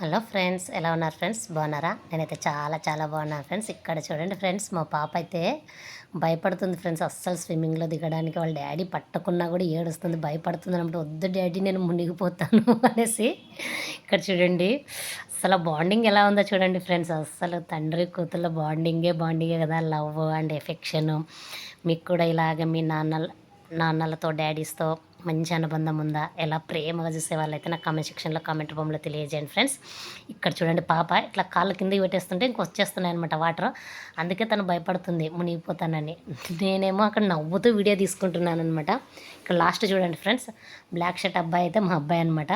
Hello friends ఎలా ఉన్నారు friends? బాగున్నారా? నేనైతే చాలా చాలా బాగున్నాను ఫ్రెండ్స్. ఇక్కడ చూడండి ఫ్రెండ్స్ మా పాప అయితే భయపడుతుంది ఫ్రెండ్స్. అస్సలు స్విమ్మింగ్లో దిగడానికి వాళ్ళ డాడీ పట్టకున్నా కూడా ఏడుస్తుంది భయపడుతుంది అనమాట వద్దు డాడీ నేను మునిగిపోతాను అనేసి ఇక్కడ చూడండి. అసలు బాండింగ్ ఎలా ఉందో చూడండి ఫ్రెండ్స్. అస్సలు తండ్రి కూతుళ్ళ బాండింగే బాండింగే కదా. Love and affection. మీకు కూడా ఇలాగ మీ నాన్న నాన్నలతో డాడీస్తో మంచి అనుబంధం ఉందా? ఎలా ప్రేమగా చూసే వాళ్ళైతే నాకు కామెంట్ సెక్షన్లో కామెంట్ రూపంలో తెలియజేయండి ఫ్రెండ్స్ ఇక్కడ చూడండి పాప ఇట్లా కాళ్ళ కింద పెట్టేస్తుంటే ఇంక వచ్చేస్తున్నాయి అనమాట వాటర్ అందుకే తను భయపడుతుంది మునిగిపోతానని. నేనేమో అక్కడ నవ్వుతూ వీడియో తీసుకుంటున్నాను అనమాట ఇక్కడ లాస్ట్ చూడండి ఫ్రెండ్స్ బ్లాక్ షర్ట్ అబ్బాయి అయితే మా అబ్బాయి అనమాట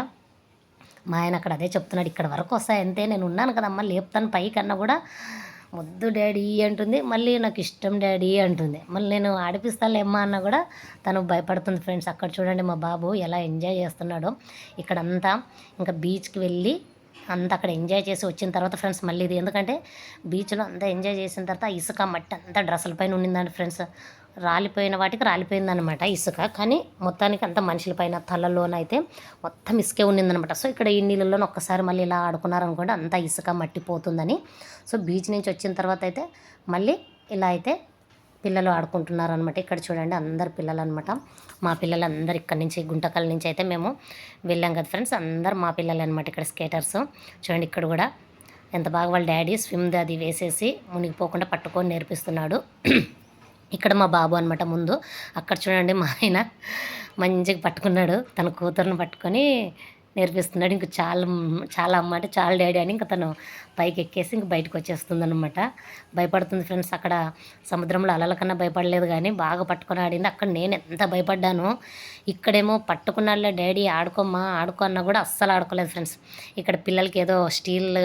మా ఆయన అక్కడ అదే చెప్తున్నాడు ఇక్కడ వరకు వస్తాయి అంతే నేను ఉన్నాను కదమ్మా లేపుతాను పైకన్నా కూడా ముద్దు డాడీ అంటుంది. మళ్ళీ నాకు ఇష్టం డాడీ అంటుంది. మళ్ళీ నేను ఆడిపిస్తాను ఏమ్మా అన్న కూడా తను భయపడుతుంది ఫ్రెండ్స్. అక్కడ చూడండి మా బాబు ఎలా ఎంజాయ్ చేస్తున్నాడో. ఇక్కడంతా ఇంకా బీచ్కి వెళ్ళి అంతా అక్కడ ఎంజాయ్ చేసి వచ్చిన తర్వాత ఫ్రెండ్స్ మళ్ళీ ఇది. ఎందుకంటే బీచ్లో అంతా ఎంజాయ్ చేసిన తర్వాత ఇసుక మట్టి అంతా డ్రెస్సుల పైన ఉండిందండి ఫ్రెండ్స్. రాలిపోయిన వాటికి రాలిపోయిందనమాట ఇసుక. కానీ మొత్తానికి అంత మనుషులపైన తలలోనైతే మొత్తం ఇసుకే ఉన్నిందనమాట సో ఇక్కడ ఈ నీళ్ళలో ఒక్కసారి మళ్ళీ ఇలా ఆడుకున్నారనుకోండి అంతా ఇసుక మట్టిపోతుందని. సో బీచ్ నుంచి వచ్చిన తర్వాత అయితే మళ్ళీ ఇలా అయితే పిల్లలు ఆడుకుంటున్నారు అనమాట ఇక్కడ చూడండి అందరు పిల్లలు అనమాట మా పిల్లలు అందరు ఇక్కడ నుంచి గుంటకల్ నుంచి అయితే మేము వెళ్ళాం కదా ఫ్రెండ్స్. అందరు మా పిల్లలు అనమాట ఇక్కడ స్కేటర్స్. చూడండి ఇక్కడ కూడా ఎంత బాగా వాళ్ళ డాడీ స్విమ్ అది వేసేసి మునిగిపోకుండా పట్టుకొని నేర్పిస్తున్నాడు. ఇక్కడ మా బాబు అనమాట ముందు. అక్కడ చూడండి మా ఆయన మంచిగా పట్టుకున్నాడు. తన కూతురుని పట్టుకొని నేర్పిస్తున్నాడు. ఇంక చాలా చాలా అమ్మ అంటే చాలా డాడీ అని ఇంకా తను పైకి ఎక్కేసి ఇంక బయటకు వచ్చేస్తుంది అనమాట భయపడుతుంది ఫ్రెండ్స్. అక్కడ సముద్రంలో అలల కన్నా భయపడలేదు కానీ బాగా పట్టుకొని ఆడింది. అక్కడ నేను ఎంత భయపడ్డాను ఇక్కడేమో పట్టుకున్నాళ్ళ డాడీ ఆడుకోమ్మా ఆడుకో అన్నా కూడా అస్సలు ఆడుకోలేదు ఫ్రెండ్స్. ఇక్కడ పిల్లలకి ఏదో స్టీల్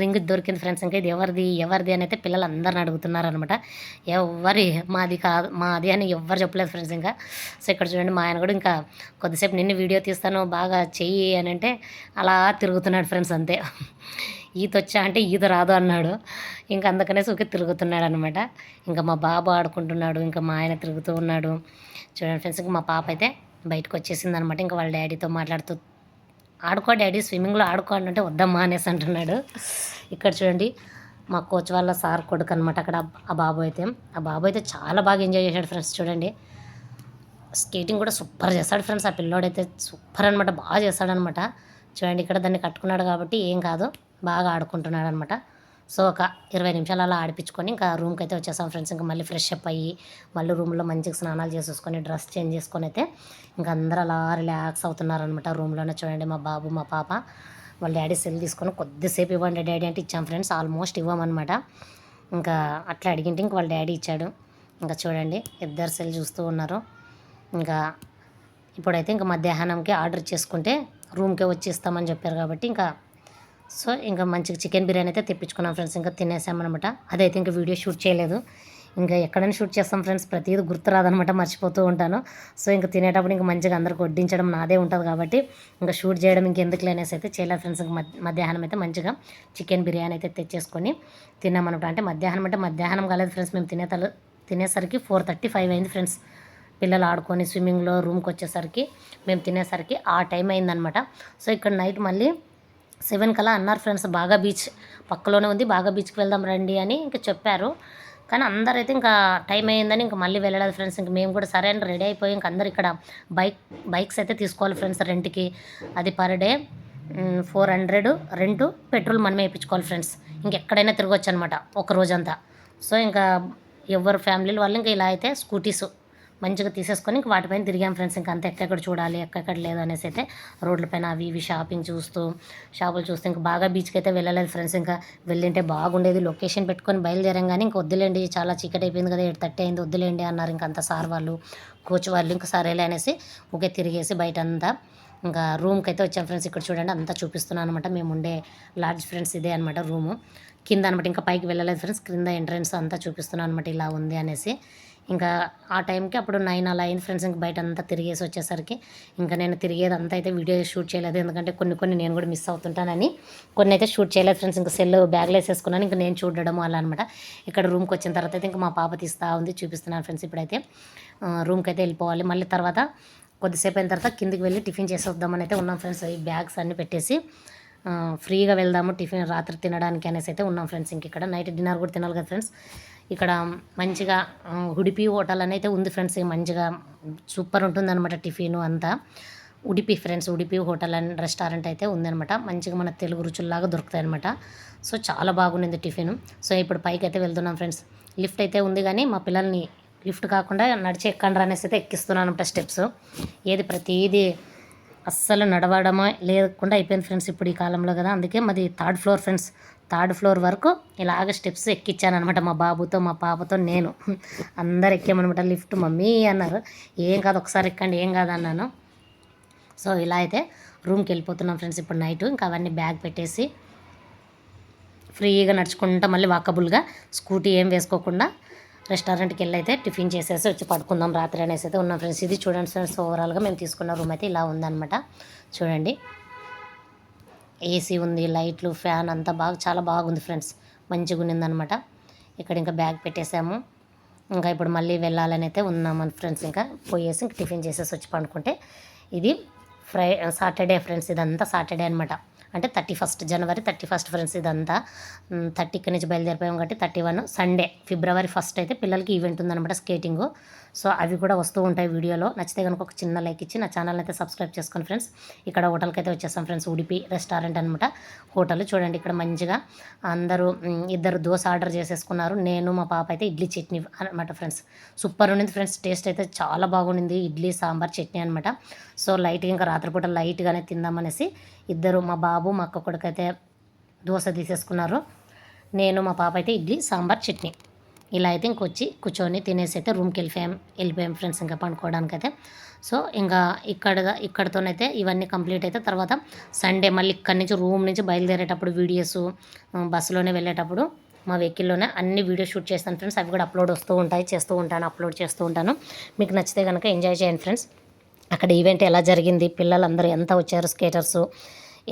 రింగ్ దొరికింది ఫ్రెండ్స్ ఇంకా ఇది ఎవరిది ఎవరిది అని అయితే పిల్లలు అందరిని అడుగుతున్నారు అనమాట ఎవరి మాది కాదు మాది అని ఎవ్వరు చెప్పలేదు ఫ్రెండ్స్ ఇంకా. సో ఇక్కడ చూడండి మా ఆయన కూడా ఇంకా కొద్దిసేపు నిన్ను వీడియో తీస్తాను బాగా చెయ్యి అని అంటే అలా తిరుగుతున్నాడు ఫ్రెండ్స్ అంతే. ఈత వచ్చా అంటే ఈత రాదు అన్నాడు. ఇంకా అందుకనే ఊకే తిరుగుతున్నాడు అనమాట ఇంకా మా బాబు ఆడుకుంటున్నాడు ఇంకా మా ఆయన తిరుగుతూ ఉన్నాడు. చూడండి ఫ్రెండ్స్ ఇంకా మా పాప అయితే బయటకు వచ్చేసింది అనమాట ఇంకా వాళ్ళ డాడీతో మాట్లాడుతూ ఆడుకో డాడీ స్విమ్మింగ్లో ఆడుకో అంటే వద్దమ్మా అనేసి అంటున్నాడు. ఇక్కడ చూడండి మా కోచ్ వాళ్ళ సార్ కొడుకు అనమాట అక్కడ ఆ బాబు అయితే. ఆ బాబు అయితే చాలా బాగా ఎంజాయ్ చేశాడు ఫ్రెండ్స్ చూడండి. స్కేటింగ్ కూడా సూపర్ చేస్తాడు ఫ్రెండ్స్ ఆ పిల్లోడైతే సూపర్ అనమాట బాగా చేస్తాడనమాట చూడండి ఇక్కడ దాన్ని కట్టుకున్నాడు కాబట్టి ఏం కాదు బాగా ఆడుకుంటున్నాడు అనమాట సో ఒక ఇరవై నిమిషాలు అలా ఆడిపించుకొని ఇంకా రూమ్కి అయితే వచ్చేసాం ఫ్రెండ్స్. ఇంకా మళ్ళీ ఫ్రెష్ అప్ అయ్యి మళ్ళీ రూమ్లో మంచిగా స్నానాలు చేసేసుకొని డ్రెస్ చేంజ్ చేసుకొని అయితే ఇంకా అందరూ అలా రిలాక్స్ అవుతున్నారనమాట రూమ్లోనే. చూడండి మా బాబు మా పాప వాళ్ళ డాడీ సెల్ తీసుకొని కొద్దిసేపు ఇవ్వండి డాడీ అంటే ఇచ్చాం ఫ్రెండ్స్. ఆల్మోస్ట్ ఇవ్వమన్నమాట. ఇంకా అట్లా అడిగింటే ఇంక వాళ్ళ డాడీ ఇచ్చాడు. ఇంకా చూడండి ఇద్దరు సెల్ చూస్తూ ఉన్నారు. ఇంకా ఇప్పుడైతే ఇంకా మధ్యాహ్నంకి ఆర్డర్ చేసుకుంటే రూమ్కే వచ్చి ఇస్తామని చెప్పారు కాబట్టి ఇంకా సో ఇంకా మంచిగా చికెన్ బిర్యానీ అయితే తెప్పించుకున్నాం ఫ్రెండ్స్. ఇంకా తినేసామన్నమాట అదైతే ఇంకా వీడియో షూట్ చేయలేదు. ఇంకా ఎక్కడైనా షూట్ చేస్తాం ఫ్రెండ్స్. ప్రతిదీ గుర్తు రాదనమాట మర్చిపోతూ ఉంటాను. సో ఇంకా తినేటప్పుడు ఇంకా మంచిగా అందరికి వడ్డించడం నాదే ఉంటుంది కాబట్టి ఇంకా షూట్ చేయడం ఇంకెందుకు లేనేసి అయితే చేయలేదు ఫ్రెండ్స్. ఇంకా మధ్యాహ్నం అయితే మంచిగా చికెన్ బిర్యానీ అయితే తెచ్చేసుకొని తిన్నామన్నమాట అంటే మధ్యాహ్నం అంటే మధ్యాహ్నం కాలేదు ఫ్రెండ్స్. మేము తినే తల తినేసరికి ఫోర్ థర్టీ ఫైవ్ అయింది ఫ్రెండ్స్. పిల్లలు ఆడుకొని స్విమ్మింగ్లో రూమ్కి వచ్చేసరికి మేము తినేసరికి ఆ టైం అయిందనమాట సో ఇక్కడ నైట్ మళ్ళీ సెవెన్ కల్లా అన్నారు ఫ్రెండ్స్ బాగా బీచ్ పక్కలోనే ఉంది బాగా బీచ్కి వెళ్దాం రండి అని ఇంకా చెప్పారు. కానీ అందరైతే ఇంకా టైం అయ్యిందని ఇంకా మళ్ళీ వెళ్ళలేదు ఫ్రెండ్స్ ఇంక మేము కూడా సరే అని రెడీ అయిపోయి ఇంక అందరు ఇక్కడ బైక్ బైక్స్ అయితే తీసుకోవాలి ఫ్రెండ్స్ రెంట్కి. అది per day four hundred rent petrol మనమే వేయించుకోవాలి ఫ్రెండ్స్. ఇంకెక్కడైనా తిరగొచ్చు అనమాట ఒక రోజంతా. సో ఇంకా ఎవరు ఫ్యామిలీలు వాళ్ళు ఇంకా ఇలా అయితే స్కూటీస్ మంచిగా తీసేసుకొని ఇంక వాటిపైన తిరిగాం ఫ్రెండ్స్. ఇంకా అంత ఎక్కడెక్కడ చూడాలి ఎక్కడెక్కడ లేదు అనేసి అయితే రోడ్లపైన అవి ఇవి షాపింగ్ చూస్తూ షాపులు చూస్తూ ఇంకా బాగా బీచ్కి అయితే వెళ్ళలేదు ఫ్రెండ్స్. ఇంకా వెళ్ళింటే బాగుండేది. లొకేషన్ పెట్టుకొని బయలుదేరాం కానీ ఇంక వద్దులేండి చాలా చీకటి అయిపోయింది కదా ఏడు థర్టీ అయింది వద్దులేండి అన్నారు. ఇంకా అంత సార్ వాళ్ళు కోచ్ వాళ్ళు ఇంకా సరేలే అనేసి ఒకే తిరిగేసి బయట అంతా ఇంకా రూమ్కి అయితే వచ్చాం ఫ్రెండ్స్. ఇక్కడ చూడండి అంతా చూపిస్తున్నాను అనమాట మేము ఉండే లార్జ్ ఫ్రెండ్స్ ఇదే అనమాట రూము కింద అనమాట ఇంకా పైకి వెళ్ళలేదు ఫ్రెండ్స్. కింద ఎంట్రన్స్ అంతా చూపిస్తున్నాను అనమాట ఇలా ఉంది అనేసి ఇంకా ఆ టైంకి అప్పుడు నైన్ అలా అయింది ఫ్రెండ్స్. ఇంకా బయట అంతా తిరిగేసి వచ్చేసరికి ఇంకా నేను తిరిగేది అంతా అయితే వీడియో షూట్ చేయలేదు. ఎందుకంటే కొన్ని కొన్ని నేను కూడా మిస్ అవుతుంటానని కొన్ని అయితే షూట్ చేయలేదు ఫ్రెండ్స్. ఇంకా సెల్ బ్యాగ్లో వేసేసుకున్నాను. ఇంకా నేను చూడడం అలా అనమాట. ఇక్కడ రూమ్కి వచ్చిన తర్వాత అయితే ఇంకా మా పాప తీస్తా ఉంది చూపిస్తున్నాను ఫ్రెండ్స్ ఇప్పుడైతే. రూమ్కి అయితే వెళ్ళిపోవాలి. మళ్ళీ తర్వాత కొద్దిసేపు అయిన తర్వాత కిందికి వెళ్ళి టిఫిన్ చేసి వద్దామని అయితే ఉన్నాం ఫ్రెండ్స్. ఈ బ్యాగ్స్ అన్నీ పెట్టేసి ఫ్రీగా వెళ్దాము టిఫిన్ రాత్రి తినడానికి అనేసి అయితే ఉన్నాం ఫ్రెండ్స్. ఇంక ఇక్కడ నైట్ డిన్నర్ కూడా తినాలి కదా ఫ్రెండ్స్. ఇక్కడ మంచిగా ఉడిపి హోటల్ అని అయితే ఉంది ఫ్రెండ్స్. మంచిగా సూపర్ ఉంటుందన్నమాట టిఫిన్ అంతా. Udupi friends Udupi hotel and restaurant అయితే ఉందనమాట మంచిగా మన తెలుగు రుచుల్లాగా దొరుకుతాయి అనమాట సో చాలా బాగుండింది టిఫిన్. సో ఇప్పుడు పైకి అయితే వెళ్తున్నాం ఫ్రెండ్స్. లిఫ్ట్ అయితే ఉంది కానీ మా పిల్లల్ని లిఫ్ట్ కాకుండా నడిచి ఎక్కండ్రా అనేసి అయితే ఎక్కిస్తున్నాను అనమాట స్టెప్స్. ఏది ప్రతిదీ అస్సలు నడవడమే లేకుండా అయిపోయింది ఫ్రెండ్స్ ఇప్పుడు ఈ కాలంలో కదా. అందుకే మాది third floor friends. Third floor వరకు ఇలాగ స్టెప్స్ ఎక్కించాను అనమాట మా బాబుతో మా పాపతో నేను. అందరు ఎక్కామనమాట లిఫ్ట్ మమ్మీ అన్నారు. ఏం కాదు ఒకసారి ఎక్కండి ఏం కాదు అన్నాను. సో ఇలా అయితే రూమ్కి వెళ్ళిపోతున్నాం ఫ్రెండ్స్ ఇప్పుడు నైట్. ఇంకా అవన్నీ బ్యాగ్ పెట్టేసి ఫ్రీగా నడుచుకుంటా మళ్ళీ వాకబుల్గా స్కూటీ ఏం వేసుకోకుండా రెస్టారెంట్కి వెళ్ళి అయితే టిఫిన్ చేసేసి వచ్చి పడుకుందాం రాత్రి అనేసి అయితే ఉన్నాం ఫ్రెండ్స్. ఇది చూడండి ఫ్రెండ్స్ ఓవరాల్గా మేము తీసుకున్న రూమ్ అయితే ఇలా ఉందన్నమాట. చూడండి. ఏసీ ఉంది లైట్లు ఫ్యాన్ అంతా బాగా చాలా బాగుంది ఫ్రెండ్స్. మంచిగా ఉన్నిందనమాట ఇక్కడ ఇంకా బ్యాగ్ పెట్టేసాము. ఇంకా ఇప్పుడు మళ్ళీ వెళ్ళాలని అయితే ఉన్నాం ఫ్రెండ్స్. ఇంకా పోయేసి ఇంకా టిఫిన్ చేసేసి వచ్చి పండుకుంటే ఇది ఫ్రై సాటర్డే ఫ్రెండ్స్ ఇదంతా సాటర్డే అనమాట అంటే థర్టీ ఫస్ట్ జనవరి థర్టీ ఫస్ట్ ఫ్రెండ్స్ ఇదంతా. థర్టీకి నుంచి బయలుదేరిపోయాం కాబట్టి థర్టీ వన్. సండే ఫిబ్రవరి ఫస్ట్ అయితే పిల్లలకి ఈవెంట్ ఉందన్నమాట స్కేటింగ్. సో అవి కూడా వస్తూ ఉంటాయి వీడియోలో. నచ్చితే కనుక ఒక చిన్న లైక్ ఇచ్చి నా ఛానల్ అయితే సబ్స్క్రైబ్ చేసుకోండి ఫ్రెండ్స్. ఇక్కడ హోటల్కి అయితే వచ్చేసాం ఫ్రెండ్స్ ఉడిపి రెస్టారెంట్ అనమాట హోటల్ చూడండి ఇక్కడ మంచిగా అందరూ ఇద్దరు దోశ ఆర్డర్ చేసేసుకున్నారు. నేను మా పాప అయితే ఇడ్లీ చట్నీ అనమాట ఫ్రెండ్స్. సూపర్ ఉండింది ఫ్రెండ్స్ టేస్ట్ అయితే చాలా బాగుండింది. ఇడ్లీ సాంబార్ చట్నీ అనమాట సో లైట్గా ఇంకా రాత్రిపూట లైట్గానే తిందామనేసి ఇద్దరు మా బాబు మా అక్క కొడుకు అయితే దోశ తీసేసుకున్నారు. నేను మా పాప అయితే ఇడ్లీ సాంబార్ చట్నీ. ఇలా అయితే ఇంకొచ్చి కూర్చొని తినేసి అయితే రూమ్కి వెళ్ళిపోయాం. వెళ్ళిపోయాం ఫ్రెండ్స్ ఇంకా పండుకోవడానికి అయితే సో ఇంకా ఇక్కడ ఇక్కడతోనైతే ఇవన్నీ కంప్లీట్ అయితే తర్వాత సండే మళ్ళీ ఇక్కడి నుంచి రూమ్ నుంచి బయలుదేరేటప్పుడు వీడియోస్ బస్సులోనే వెళ్ళేటప్పుడు మా వెహికల్లోనే అన్ని వీడియో షూట్ చేస్తాను ఫ్రెండ్స్. అవి కూడా అప్లోడ్ వస్తూ ఉంటాయి చేస్తూ ఉంటాను అప్లోడ్ చేస్తూ ఉంటాను. మీకు నచ్చితే కనుక ఎంజాయ్ చేయండి ఫ్రెండ్స్. అక్కడ ఈవెంట్ ఎలా జరిగింది పిల్లలందరూ ఎంత వచ్చారు స్కేటర్స్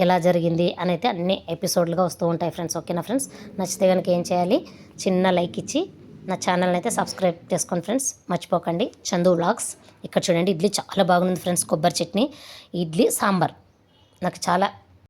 ఎలా జరిగింది అని అయితే అన్ని ఎపిసోడ్లుగా వస్తూ ఉంటాయి ఫ్రెండ్స్ ఓకేనా ఫ్రెండ్స్ నచ్చితే కనుక ఏం చేయాలి? చిన్న లైక్ ఇచ్చి నా ఛానల్ని అయితే సబ్స్క్రైబ్ చేసుకోండి ఫ్రెండ్స్ మర్చిపోకండి. చందు వ్లాగ్స్ ఇక్కడ చూడండి ఇడ్లీ చాలా బాగుంది ఫ్రెండ్స్ కొబ్బరి చట్నీ ఇడ్లీ సాంబార్. నాకు చాలా